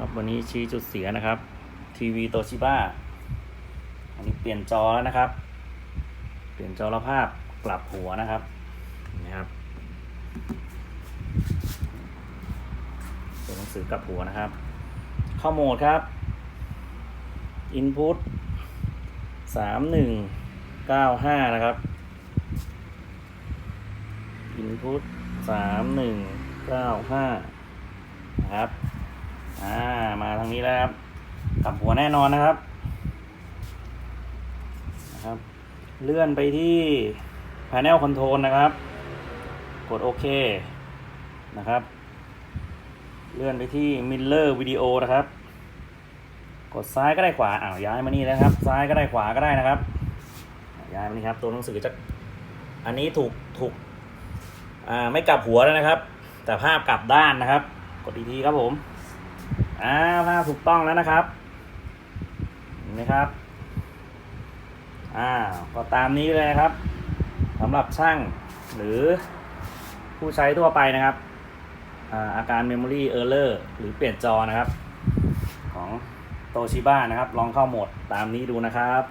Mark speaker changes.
Speaker 1: ครับวันนี้ชี้จุดเสียนะครับ ทีวีโตชิบ้าอันนี้เปลี่ยนจอแล้วนะครับ เปลี่ยนจอระภาพกลับหัวนะครับนะครับตัวหนังสือกลับหัวนะครับ เข้าโหมดครับ input สามหนึ่งเก้าห้านะครับ input สามหนึ่งเก้าห้านะครับ ทางนี้แล้วครับกลับหัวแน่นอนนะครับนะครับ เลื่อนไปที่ Panel Control นะครับ กดโอเคนะครับ เลื่อนไปที่ Miller Video นะครับ กดซ้ายก็ได้ขวาอ้าวย้ายมานี่นะครับ ซ้ายก็ได้ขวาก็ได้นะครับ ย้ายมานี่ครับ ตัวหนังสือจะอันนี้ถูกถูกอ่าไม่กลับหัวแล้วนะครับ แต่ภาพกลับด้านนะครับ กดอีกทีครับผม อ่าภาถูกต้องแล้วนะครับเห็นไหมครับอ่าก็ตามนี้เลยนะครับสำหรับช่างหรือผู้ใช้ทั่วไปนะครับอ่าอาการ Memory Error หรือเปลี่ยนจอนะครับ ของโตชิบ้านะครับ ลองเข้าโหมดตามนี้ดูนะครับ